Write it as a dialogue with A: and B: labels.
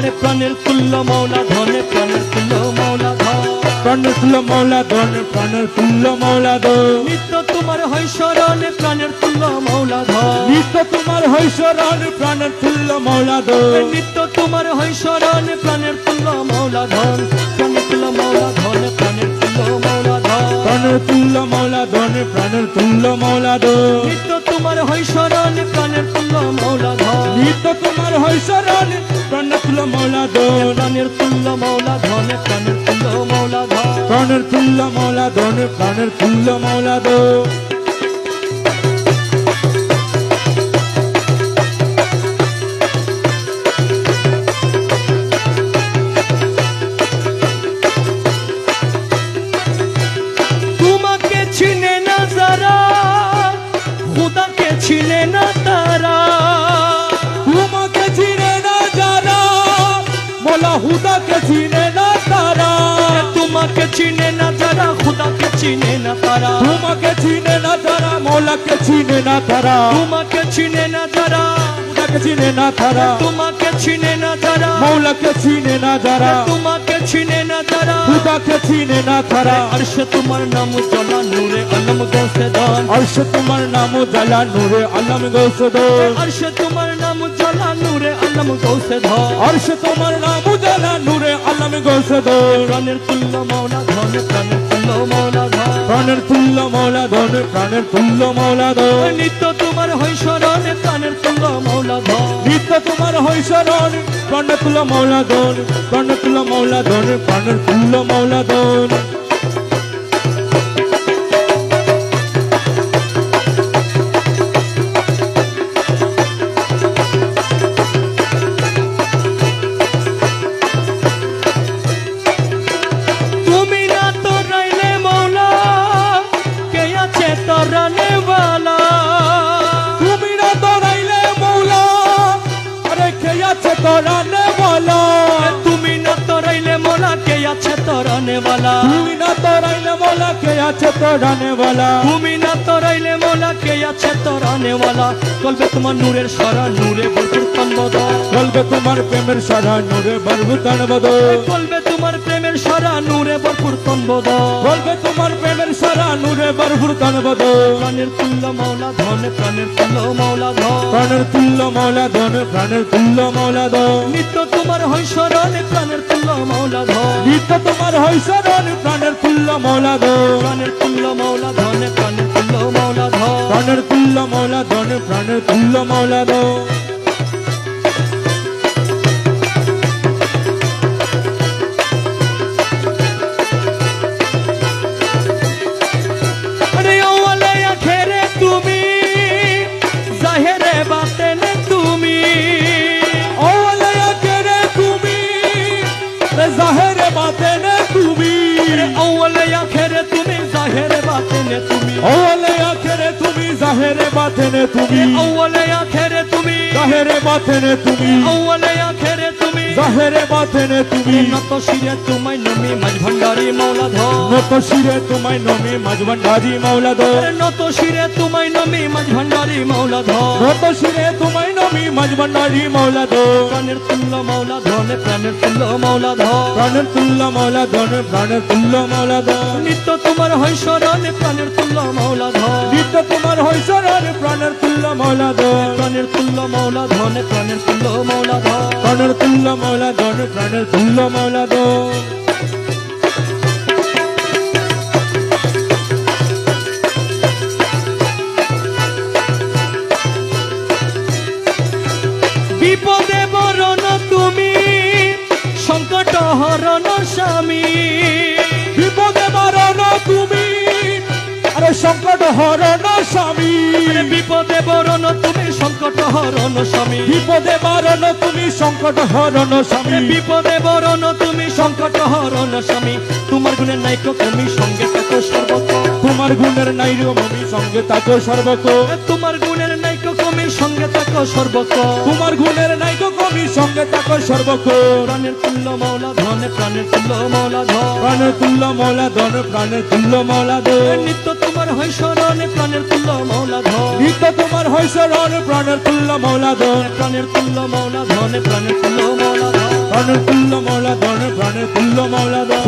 A: আরে প্রাণের ফুল্ল মৌলা ধনে প্রাণের ফুল্ল মৌলা
B: প্রাণের ফুল্ল মৌলা ধনে প্রাণের ফুল্ল মৌলা ধন
A: নিত্য তোমার হয় স্মরণে প্রাণের ফুল্ল মৌলা ধ।
B: নিত্য তোমার হৈশ্বরণ প্রাণের ফুল্ল মৌলা ধন
A: নিত্য তোমার হয় স্মরণে প্রাণের ফুল্ল মৌলা ধন প্রাণের ফুল্ল মৌলা ধনে
B: হৈশ্বরণ প্রাণের তুল্য মৌলা ধন
A: প্রাণের তুল্য মৌলা ধনে প্রাণের তুল্য মৌলা ধন
B: প্রাণের তুল্য মৌলা ধন প্রাণের তুল্য মৌলা ধন
A: না তারা।
B: চিনে না তারা।
A: তোমাকে চিনে না তারা খুদাকে চিনে না তারা।
B: তোমাকে চিনে না তারা মোলাকে চিনে না তারা।
A: তোমাকে চিনে না তারা
B: খুদাকে চিনে না তারা।
A: তোমাকে চিনে না তারা
B: মৌলাকে চিনে না
A: চিনে
B: খুদাকে চিনে না তারা
A: আরশ তোমার নাম জ্বালা নূরে আলম
B: গৌসেদান আরশ তোমার নাম জ্বালা নূরে আলম গৌসেদান
A: আরশ তোমার নাম জ্বালা নূরে আলম
B: গৌসেদান আরশ তোমার নাম জ্বালা নূরে আলম গৌসেদান
A: প্রাণের তুল্য মৌলা ধন প্রাণের তুল্য মৌলা ধন প্রাণের তুল্য মৌলা ধন
B: প্রাণের তুল্য মৌলা ধন নিত্য তোমার
A: হৈশ্বর তোমার হই শরণ মৌলা দোল মৌলাদন
B: মৌলা দোল মৌলাদন। মৌলা দোল তোরানে বলা
A: তুমি না তরাইলে মোলা কে আছে তরানে वाला
B: তুমি না তোরাইলে মৌলা কে আছে তোরানে বলা
A: তুমি না তো রইলে মৌলা কে আছে তরানে वाला কলবে তোমার নূরের সারা নূরে ভরপুর তন্বদ
B: বলবে তোমার প্রেমের সারা নূরে বরবুতান বদ
A: কলবে তোমার প্রেমের সারা নূরে ভরপুর তন্বদ
B: বলবে তোমার প্রেমের সারা নূরে বরবুতান বদ
A: প্রাণের তুল্য মৌলা ধন প্রাণের তুল্য মৌলা ধন।
B: প্রাণের তুল্য মৌলা ধন প্রাণের তুল্য মৌলা ধন।
A: নিত্য তোমার হয় স্মরণে প্রাণের তুল্য মৌলা ধন।
B: নিত্য তোমার হয় শরণ প্রাণের তুল্য মৌলা ধন
A: প্রাণের তুল্য মৌলা ধনে। প্রাণের তুল্য মৌলা ধন
B: প্রাণের তুল্য মৌলা ধন। প্রাণের
A: বাতেনে তুমি। ওয়ালে আখেরে তুমি। জাহেরে বাতেনে তুমি। ওয়ালে আখেরে তুমি।
B: জাহেরে বাতেনে তুমি।
A: নত শিরে তোমায় নমি মাঝ ভান্ডারি মৌলা ধন
B: নত শিরে তোমায় নমে মাঝভান্ডারি মৌলা
A: আরে নত শিরে তোমায় নমি মাঝ ভান্ডারি মৌলা ধন
B: নত শিরে তোমায় নমি মাঝভান্ডারি মৌলা ধন
A: প্রাণের তুল্য মৌলা ধনে প্রাণের তুল্য মৌলা ধন
B: প্রাণের তুল্য মৌলা ধন প্রাণের তুল্য মৌলা ধন
A: নিত্য তোমার হয় স্মরণে প্রাণের তুল্য মৌলা ধন
B: নিত্য তোমার হয় শরণ প্রাণের তুল্য মৌলা ধন
A: প্রাণের তুল্য মৌলা ধনে প্রাণের তুল্য মৌলা ধন
B: প্রাণের তুল্য মৌলা ধন প্রাণের তুল্য মৌলা
A: হরণ স্বামী।
B: বিপদে মারণ তুমি আরে সংকট হরণ স্বামী।
A: বিপদে বরণ তুমি সংকট হরণ স্বামী।
B: বিপদে মারণ তুমি সংকট হরণ স্বামী।
A: বিপদে বরণ তুমি সংকট হরণ স্বামী। তোমার গুণে নাইক তুমি সঙ্গে থাকো সর্বত।
B: তোমার গুণের নাই রে সঙ্গে তাকো সর্বক
A: তোমার গুণের নাইক তুমি সঙ্গে থাকো সর্বত।
B: তোমার গুণের নাই কমি সঙ্গে থাকো সর্বক্ষণ
A: প্রাণের তুল্য মৌলা ধনে প্রাণের তুল্য মৌলা ধন
B: প্রাণের তুল্য মৌলা ধন প্রাণের তুল্য মৌলা ধন
A: নিত্য তোমার হয় প্রাণের তুল্য মৌলা ধন
B: নিত্য তোমার হইসরণ প্রাণের তুল্য মৌলা ধন
A: প্রাণের তুল্য মৌলা ধনে প্রাণের তুল্য মৌলা ধন
B: প্রাণের তুল্য মৌলা ধন প্রাণের তুল্য মাওলা ধন